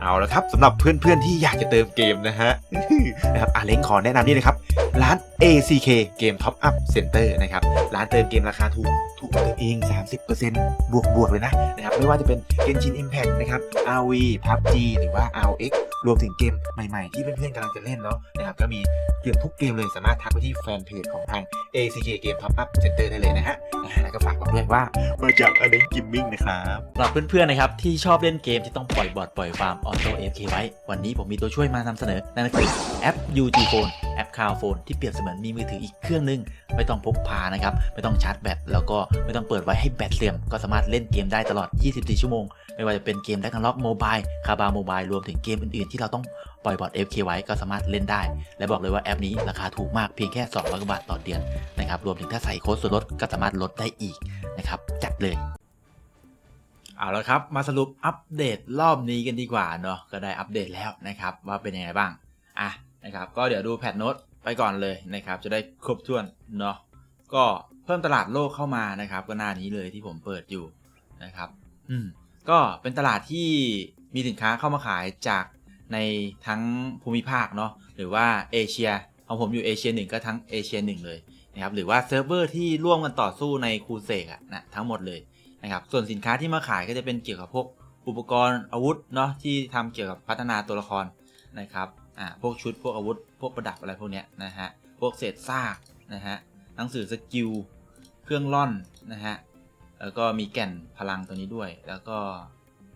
เอาละครับสำหรับเพื่อนๆที่อยากจะเติมเกมนะฮะนะครับอาเล้งขอแนะนำนี่นะครับ ร้าน ACK เกม Top Up Center นะครับ ร้านเติมเกมราคาถูก ถูกตัวเอง 30%บวกบวกๆเลยนะนะครับ ไม่ว่าจะเป็น Genshin Impact นะครับ RV PUBG หรือว่า RX รวมถึงเกมใหม่ๆ ที่เพื่อนๆกำลังจะเล่นเนาะนะครับก็มีเกือบทุกเกมเลยสามารถทักไปที่แฟนเพจของทาง ACK Game Top Up Center ได้เลยนะฮะอ่าแล้วก็ฝากบอกด้วยว่ามาจากอาเล้งกิมมิ่งนะครับสำหรับเพื่อนๆนะครับที่ชอบเล่นเกมที่ต้องปล่อยบอร์ดปล่อยฟาร์มออโต้ AFK ไว้ วันนี้ผมมีตัวช่วยมานำเสนอนั่นก็คือแอป UG Phone แอป Cloud Phone ที่เปรียบเสมือนมีมือถืออีกเครื่องหนึง ไม่ต้องพกพานะครับ ไม่ต้องชาร์จแบตแล้วก็ไม่ต้องเปิดไว้ให้แบตเสื่อม ก็สามารถเล่นเกมได้ตลอด 24 ชั่วโมง ไม่ว่าจะเป็นเกม d ด a g o n Lock Mobile คาบาโมบายรวมถึงเกมอื่นๆ ที่เราต้องปล่อยบอร์ด FK ไว้ก็สามารถเล่นได้ และบอกเลยว่าแอปนี้ราคาถูกมากเพียงแค่ 200กว่าบาทต่อเดือนนะครับรวมถึงถ้าใส่โค้ดส่วนลดก็สามารถลดได้อีกนะครับจัดเลยเอาละครับ มาสรุปอัปเดตรอบนี้กันดีกว่าเนาะก็ได้อัปเดตแล้วนะครับ ว่าเป็นยังไงบ้าง อะนะครับ ก็เดี๋ยวดูแพทโน้ต ไปก่อนเลยนะครับจะได้ครบถ้วนเนาะก็เพิ่มตลาดโลกเข้ามานะครับ ก็หน้านี้เลยที่ผมเปิดอยู่นะครับอืมก็เป็นตลาดที่มีสินค้าเข้ามาขายจากในทั้งภูมิภาคเนาะหรือว่าเอเชียของผมอยู่เอเชียหนึ่งก็ทั้งเอเชียหนึ่งเลยนะครับหรือว่าเซิร์ฟเวอร์ที่ร่วมกันต่อสู้ในคูเซกอะนะทั้งหมดเลยนะครับส่วนสินค้าที่มาขายก็จะเป็นเกี่ยวกับพวกอุปกรณ์อาวุธเนาะที่ทำเกี่ยวกับพัฒนาตัวละครนะครับ อ่าพวกชุดพวกอาวุธ พวกประดับอะไรพวกเนี้ยนะฮะพวกเศษซากนะฮะหนังสือสกิลเครื่องล่อนนะฮะแล้วก็มีแก่นพลังตัวนี้ด้วย แล้วก็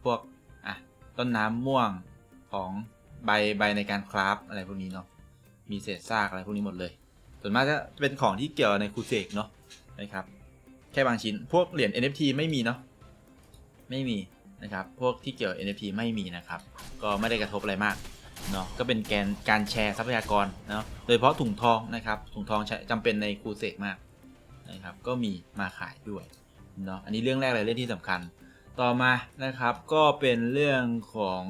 พวกอะต้นน้ำม่วงของใบใบในการคราฟอะไรพวกนี้เนาะมีเศษซากอะไรพวกนี้หมดเลย ส่วนมากจะเป็นของที่เกี่ยวในคูเซกเนาะนะครับแค่บางชิ้นพวกเหรียญ NFT ไม่มีเนาะไม่มีนะครับ พวกที่เกี่ยว NFT ไม่มีนะครับ ก็ไม่ได้กระทบอะไรมาก เนาะก็เป็นแกนการแชร์ทรัพยากรเนาะโดยเฉพาะถุงทองนะครับถุงทองใช้จำเป็นในครูเสกมากนะครับก็มีมาขายด้วยเนาะอันนี้เรื่องแรกเลยเรื่องที่สำคัญ ต่อมานะครับก็เป็นเรื่องของ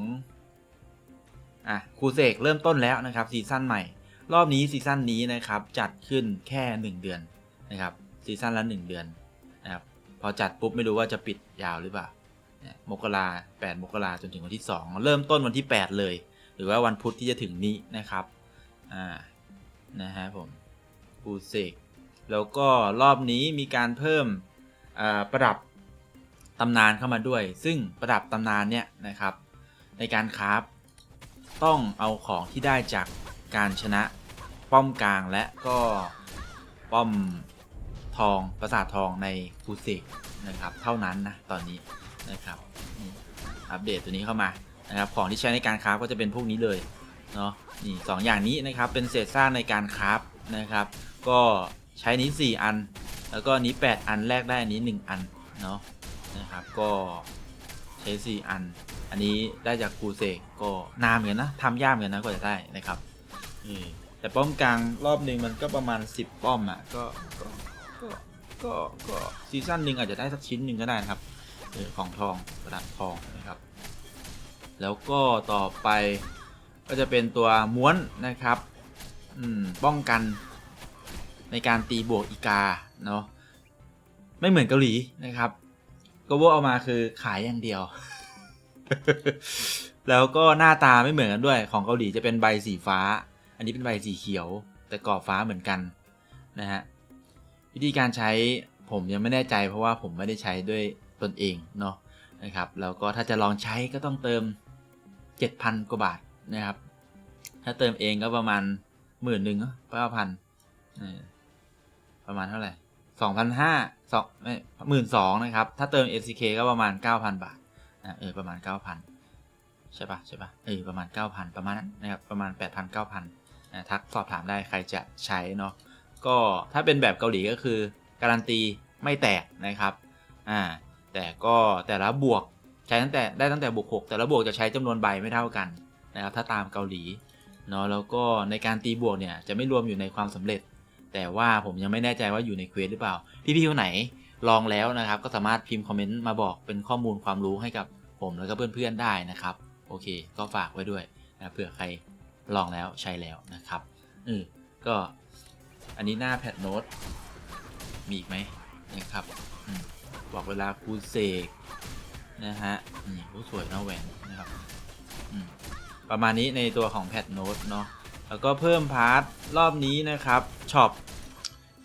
อะครูเสกเริ่มต้นแล้วนะครับซีซั่นใหม่ รอบนี้ซีซั่นนี้นะครับจัดขึ้นแค่ 1 เดือนนะครับซีซั่นละ 1 เดือนนะครับพอจัดปุ๊บไม่รู้ว่าจะปิดยาวหรือเปล่ามกราแปดมกราจนถึงวันที่ 2 เริ่มต้นวันที่ 8 เลย รือว่าวันพุธที่จะถึงนี้นะครับอ่านะฮะผมครูเสกแล้วก็รอบนี้มีการเพิ่มประดับตำนานเข้ามาด้วย ซึ่งประดับตำนานเนี่ยนะครับ ในการคราฟต้องเอาของที่ได้จากการชนะป้อมกลางและก็ป้อมทองปราสาททองในฟูเซกนะครับ เท่านั้นนะตอนนี้นะครับอัปเดตตัวนี้เข้ามา นะครับของที่ใช้ในการคราฟก็จะเป็นพวกนี้เลยเนาะนี่สองอย่างนี้นะครับเป็นเศษซากในการคราฟนะครับ ก็ใช้นี้ 4 อัน แล้วก็นี้ 8 อันแรกได้อันนี้ 1 อันเนาะนะครับก็ใช้ 4 อัน อันนี้ได้จากครูเสกก็นานเหมือนกันนะทำยากเหมือนกันนะกว่าจะได้นะครับอืมแต่ป้อมกลางรอบหนึ่งมันก็ประมาณ 10 ป้อมอะก็ก็ก็ก็ก็ซีซั่นหนึ่งอาจจะได้สักชิ้นหนึ่งก็ได้นะครับเออของทองประดับทองนะครับ แล้วก็ต่อไปก็จะเป็นตัวม้วนนะครับป้องกันในการตีบวกอีกาเนาะไม่เหมือนเกาหลีนะครับก็ว่าเอามาคือขายอย่างเดียว แล้วก็หน้าตาไม่เหมือนกันด้วย ของเกาหลีจะเป็นใบสีฟ้า อันนี้เป็นใบสีเขียว แต่กรอบฟ้าเหมือนกันนะฮะวิธีการใช้ผมยังไม่แน่ใจเพราะว่าผมไม่ได้ใช้ด้วยตนเองเนาะนะครับแล้วก็ถ้าจะลองใช้ก็ต้องเติม 7,000 กว่าบาทนะครับ ถ้าเติมเองก็ประมาณหมื่นหนึ่งเก้าพันประมาณเท่าไหร่สองพันห้าสองไม่หมื่นสองนะครับ ถ้าเติม SCK ก็ประมาณ9,000บาทอะเออประมาณ9,000ใช่ปะใช่ปะเออประมาณ9,000ประมาณนั้นนะครับประมาณ8,000 9,000นะทักสอบถามได้ใครจะใช้เนาะก็ถ้าเป็นแบบเกาหลีก็คือ การันตีไม่แตกนะครับอ่าแต่ก็แต่ละบวก ใช้ตั้งแต่ได้ตั้งแต่บวก6แต่ละบวกจะใช้จำนวนใบไม่เท่ากันนะครับถ้าตามเกาหลีเนาะแล้วก็ในการตีบวกเนี่ยจะไม่รวมอยู่ในความสำเร็จ แต่ว่าผมยังไม่แน่ใจว่าอยู่ในเควสหรือเปล่า พี่ๆคนไหนลองแล้วนะครับ ก็สามารถพิมพ์คอมเมนต์มาบอกเป็นข้อมูลความรู้ให้กับผมแล้วก็เพื่อนๆได้นะครับ โอเค ก็ฝากไว้ด้วยนะเผื่อใครลองแล้วใช้แล้วนะครับเออก็อันนี้หน้าแพทโน้ตมีอีกไหมนะครับอบอกเวลาคูเสก นะฮะนี่โอ้สวยนะแหวนนะครับประมาณนี้ในตัวของแพทโน้ตเนาะแล้วก็เพิ่มพาร์ทรอบนี้นะครับช็อป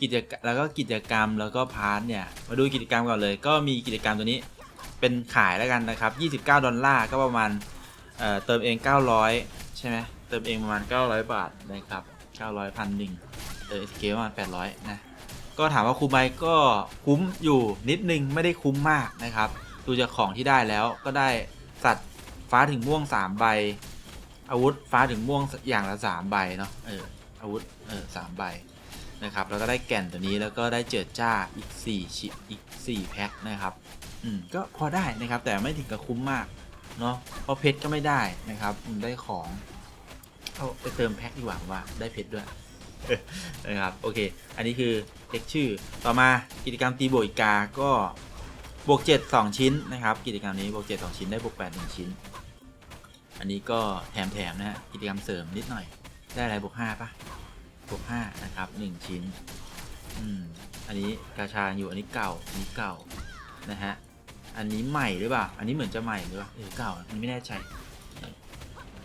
กิจกรรมแล้วก็กิจกรรมแล้วก็พาร์ทเนี่ย มาดูกิจกรรมก่อนเลย ก็มีกิจกรรมตัวนี้เป็นขายแล้วกันนะครับ 29 ดอลลาร์ก็ประมาณเเติมเอง 900 ใช่ไหมเติมเองประมาณ 900 บาทนะครับ 900พันหนึ่งเออ SK ประมาณ 800 นะ ก็ถามว่าคุ้มไหมก็คุ้มอยู่นิดนึงไม่ได้คุ้มมากนะครับ ดูจากของที่ได้แล้วก็ได้สัตว์ฟ้าถึงม่วง3ใบ อาวุธฟ้าถึงม่วงอย่างละ3ใบเนาะเอออาวุธเออสามใบนะครับแล้วก็ได้แก่นตัวนี้แล้วก็ได้เจิดจ้าอีก4ชิอีก4แพ็คนะครับอืมก็พอได้นะครับแต่ไม่ถึงกับคุ้มมากเนาะเพราะเพชรก็ไม่ได้นะครับได้ของเอาไปเติมแพ็คดีกว่าว่าได้เพชรด้วยนะครับโอเค อันนี้คือเช็คชื่อต่อมากิจกรรมตีโบอีกาก็ บวก 7 2 ชิ้นนะครับ กิจกรรมนี้บวก 7 2 ชิ้นได้บวก 8 1 ชิ้น อันนี้ก็แถมๆนะฮะกิจกรรมเสริมนิดหน่อย ได้อะไรบวก5ปะบวก5นะครับ 1 ชิ้น อืม อันนี้กาชาอยู่ อันนี้เก่า อันนี้เก่า นะฮะ อันนี้ใหม่หรือเปล่า อันนี้เหมือนจะใหม่หรือเปล่าเออเก่าอันนี้ไม่แน่ใจ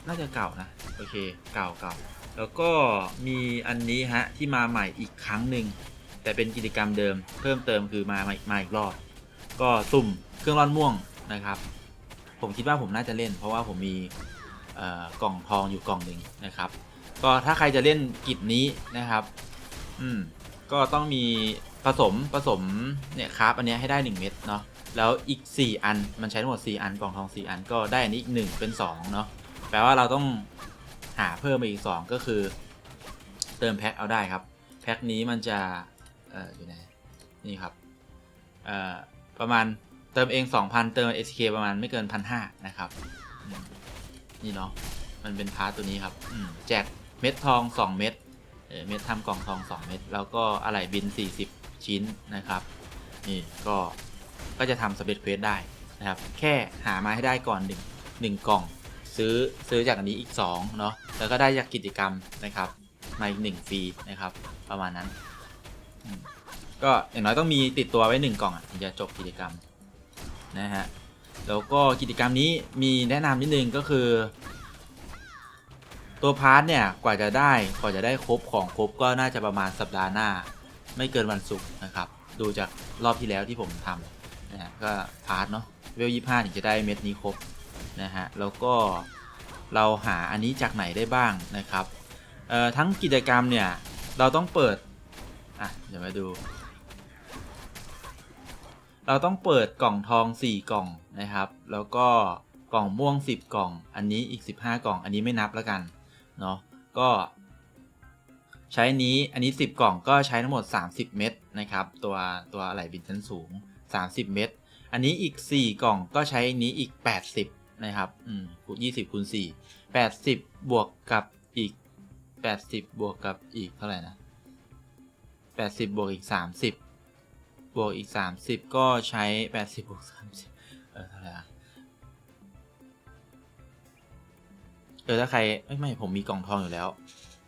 น่าจะเก่านะ โอเค เก่าเก่า แล้วก็มีอันนี้ฮะที่มาใหม่อีกครั้งหนึ่ง แต่เป็นกิจกรรมเดิม เพิ่มเติมคือมามามาอีกรอบ ก็สุ่มเครื่องร่อนม่วงนะครับ ผมคิดว่าผมน่าจะเล่น เพราะว่าผมมีกล่องทองอยู่กล่องหนึ่งนะครับ ก็ถ้าใครจะเล่นกิจนี้นะครับ อืมก็ต้องมีผสมผสมเนี่ยครับอันนี้ให้ได้ 1 เม็ดเนาะแล้วอีก 4 อันมันใช้ทั้งหมด 4 อันกล่องทอง 4 อันก็ได้อันนี้อีก 1 เป็น 2 เนาะแปลว่าเราต้องหาเพิ่มมาอีก 2 ก็คือ เติมแพ็คเอาได้ครับ แพ็คนี้มันจะ เอ่ออยู่ไหนนี่ครับ เอ่อ ประมาณเติมเอง 2,000 เติม SK ประมาณไม่เกิน1,500นะครับ นี่เนาะมันเป็นพาร์ทตัวนี้ครับแจกเม็ดทอง 2 เม็ดเม็ดทำกล่องทอง 2 เม็ดแล้วก็อะไหล่บิน 40 ชิ้นนะครับ นี่ก็ก็จะทำสำเร็จเควสได้นะครับ แค่หามาให้ได้ก่อน1 1กล่อง ซื้อซื้อจากอันนี้อีก2เนาะแล้วก็ได้จากกิจกรรมนะครับมาอีก1ฟรีนะครับ ประมาณนั้น ก็อย่างน้อยต้องมีติดตัวไว้ 1 กล่องอะถึงจะจบกิจกรรมนะฮะแล้วก็กิจกรรมนี้มีแนะนำนิดนึงก็คือ ตัวพาร์ทเนี่ยกว่าจะได้กว่าจะได้ครบของครบก็น่าจะประมาณสัปดาห์หน้า ไม่เกินวันศุกร์นะครับ ดูจากรอบที่แล้วที่ผมทำนะฮะก็พาร์ทเนาะเวลยี่ห้าถึงจะได้เม็ดนี้ครบนะฮะแล้วก็เราหาอันนี้จากไหนได้บ้างนะครับเอ่อทั้งกิจกรรมเนี่ยเราต้องเปิดอะเดี๋ยวมาดู เราต้องเปิดกล่องทอง 4 กล่องนะครับ แล้วก็กล่องม่วง 10 กล่อง อันนี้อีก 15 กล่อง อันนี้ไม่นับแล้วกันเนาะก็ ใช้นี้อันนี้ 10 กล่องก็ใช้ทั้งหมด 30 เม็ดนะครับ ตัวตัวอะไหล่บินชั้นสูง 30 เม็ดอันนี้อีก 4 กล่องก็ใช้นี้อีก 80 นะครับอืมคูณ20คูณ4 80บวกกับอีก 80 บวกกับอีกเท่าไหร่นะ80 บวกอีก 30บ วกอีก 30 ก็ใช้ 80บวก30 เออเท่าไหร่อะเออถ้าใครไม่ไม่ผมมีกล่องทองอยู่แล้ว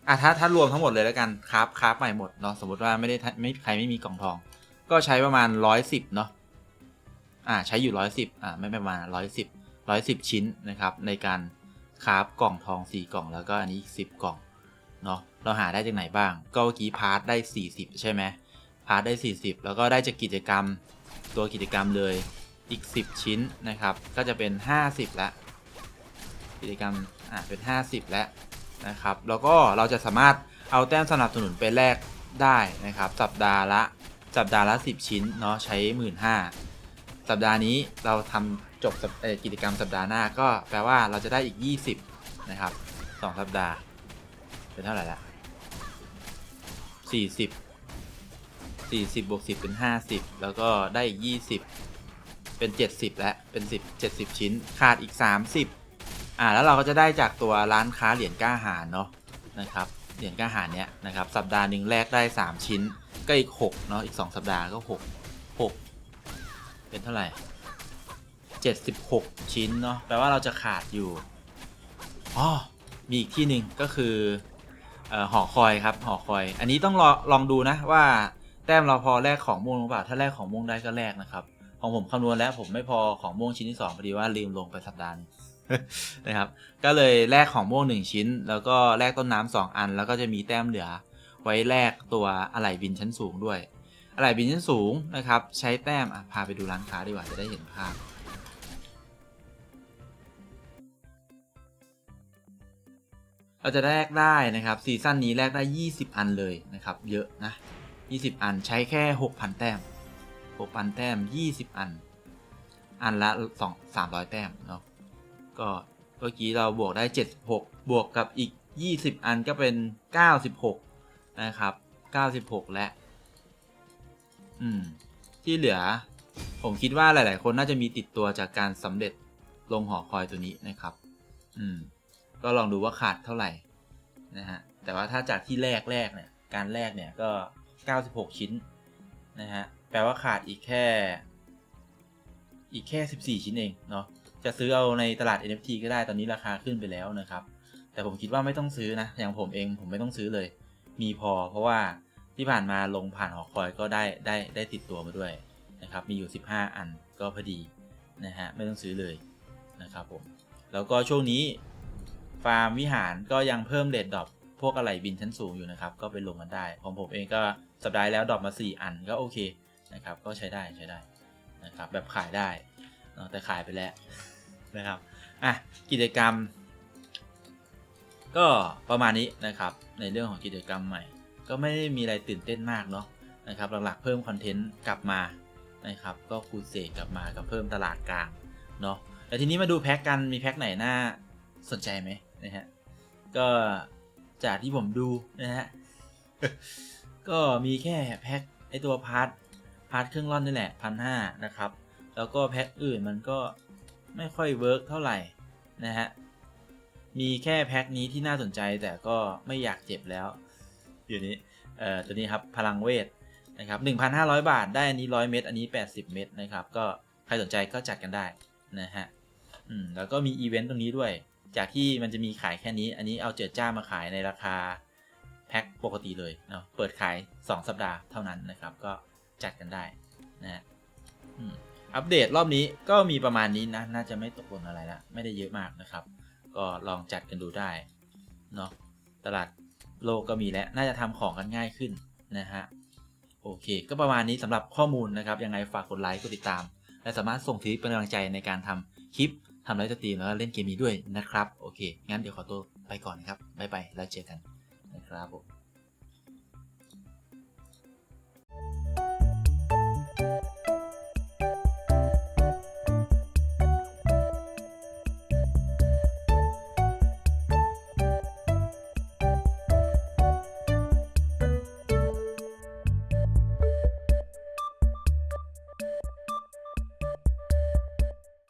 อะถ้าถ้ารวมทั้งหมดเลยแล้วกันคราฟคราฟใหม่หมดเนาะสมมติว่าไม่ได้ไม่ใครไม่มีกล่องทอง ก็ใช้ประมาณ 110เนาะอ่าใช้อยู่ 110อ่าไม่ประมาณ 110 110 ชิ้นนะครับ ในการคราฟกล่องทอง 4 กล่องแล้วก็อันนี้ 10 กล่องเนาะเราหาได้จากไหนบ้าง ก็เมื่อกี้พาร์ทได้ 40 ใช่ไหม พาร์ทได้ 40 แล้วก็ได้จากกิจกรรมตัวกิจกรรมเลยอีก 10 ชิ้นนะครับ ก็จะเป็น 50ละกิจกรรมอะเป็น 50แล้วนะครับ แล้วก็เราจะสามารถเอาแต้มสนับสนุนไปแลกได้นะครับ สัปดาห์ละสัปดาห์ละ 10 ชิ้นเนาะใช้15,000สัปดาห์นี้เราทำจบกิจกรรมสัปดาห์หน้าก็แปลว่าเราจะได้อีก 20 นะครับ 2 สัปดาห์เป็นเท่าไหร่ละ40 40บวก10เป็น50แล้วก็ได้อีก20เป็น70แล้วเป็น10 70ชิ้น ขาดอีก30อ่าแล้วเราก็จะได้จากตัวร้านค้าเหรียญกล้าหารเนาะนะครับเหรียญกล้าหารเนี้ยนะครับสัปดาห์หนึ่งแลกได้3ชิ้น ก็อีก6เนาะอีก2สัปดาห์ก็6 6เป็นเท่าไหร่76ชิ้นเนาะแปลว่าเราจะขาดอยู่อ๋อมีอีกที่หนึ่งก็คืออ่อหอคอยครับหอคอย อันนี้ต้องรอลองดูนะว่า แต้มเราพอแลกของม่วงหรือเปล่าถ้าแลกของม่วงได้ก็แลกนะครับ ของผมคำนวณแล้วผมไม่พอของม่วงชิ้นที่สองพอดีว่าลืมลงไปสัปดาห์นึงนะครับ ก็เลยแลกของม่วงหนึ่งชิ้น แล้วก็แลกต้นน้ำสองอัน แล้วก็จะมีแต้มเหลือ ไว้แลกตัวอะไหล่บินชั้นสูงด้วยอะไหล่บินชั้นสูงนะครับ ใช้แต้มอะพาไปดูร้านค้าดีกว่าจะได้เห็นภาพเราจะแลกได้นะครับซีซั่นนี้แลกได้ 20 อันเลยนะครับ เยอะนะ 20 อันใช้แค่ 6,000 แต้ม 6,000 แต้ม 20 อัน อันละ 2 300 แต้มเนาะก็เมื่อกี้เราบวกได้ 76 บวกกับอีก 20 อันก็เป็น 96 นะครับ 96 และ อืม ที่เหลือ ผมคิดว่าหลาย ๆ คนน่าจะมีติดตัวจากการสำเร็จลงหอคอยตัวนี้นะครับ อืม ก็ลองดูว่าขาดเท่าไหร่นะฮะ แต่ว่าถ้าจากที่แรกแรกเนี่ย การแรกเนี่ยก็ 96 ชิ้นนะฮะ แปลว่าขาดอีกแค่ อีกแค่ 14 ชิ้นเองเนาะ จะซื้อเอาในตลาด NFT ก็ได้ตอนนี้ราคาขึ้นไปแล้วนะครับ แต่ผมคิดว่าไม่ต้องซื้อนะ อย่างผมเองผมไม่ต้องซื้อเลย มีพอเพราะว่าที่ผ่านมาลงผ่านหอคอยก็ได้ได้ได้ติดตัวมาด้วยนะครับ มีอยู่ 15 อันก็พอดีนะฮะ ไม่ต้องซื้อเลยนะครับผม แล้วก็ช่วงนี้ฟาร์มวิหารก็ยังเพิ่มเลดดรอป พวกอะไหล่บินชั้นสูงอยู่นะครับ ก็ไปลงกันได้ของผมเองก็สัปดาห์แล้วดรอปมา 4 อันก็โอเคนะครับ ก็ใช้ได้ใช้ได้นะครับ แบบขายได้เนอะแต่ขายไปแล้วนะครับอะกิจกรรม ก็ประมาณนี้นะครับ ในเรื่องของกิจกรรมใหม่ ก็ไม่ได้มีอะไรตื่นเต้นมากเนาะนะครับ หลักๆเพิ่มคอนเทนต์กลับมานะครับ ก็คูเซกลับมากับเพิ่มตลาดกลางเนาะแต่ทีนี้มาดูแพ็กกันมีแพ็กไหนน่าสนใจไหมนะฮะก็ จากที่ผมดูนะฮะ ก็มีแค่แพ็กไอตัวพาร์ทพาร์ทเครื่องร่อนนี่แหละพันห้านะครับ แล้วก็แพ็กอื่นมันก็ไม่ค่อยเวิร์กเท่าไหร่นะฮะ มีแค่แพ็คนี้ที่น่าสนใจแต่ก็ไม่อยากเจ็บแล้ว อยู่นี้เอ่อตัวนี้ครับพลังเวทนะครับ1,500 บาทได้อันนี้ 100 เม็ดอันนี้ 80 เม็ดนะครับ ก็ใครสนใจก็จัดกันได้นะฮะ อืม แล้วก็มีอีเวนต์ตรงนี้ด้วย จากที่มันจะมีขายแค่นี้ อันนี้เอาเจิดจ้ามาขายในราคาแพ็คปกติเลยเนาะเปิดขาย 2 สัปดาห์เท่านั้นนะครับ ก็จัดกันได้นะอัปเดตรอบนี้ก็มีประมาณนี้นะ น่าจะไม่ตกหล่นอะไรละไม่ได้เยอะมากนะครับ ก็ลองจัดกันดูได้เนาะตลาดโลกก็มีแล้ว น่าจะทำของกันง่ายขึ้นนะฮะโอเค ก็ประมาณนี้สำหรับข้อมูลนะครับ ยังไงฝากกดไลค์ กดติดตาม และสามารถส่งทีเป็นกำลังใจในการทำคลิป ทำไลฟ์สตรีมแล้วก็เล่นเกมนี้ด้วยนะครับ โอเค งั้นเดี๋ยวขอตัวไปก่อนนะครับบายบายแล้วเจอกันนะครับผม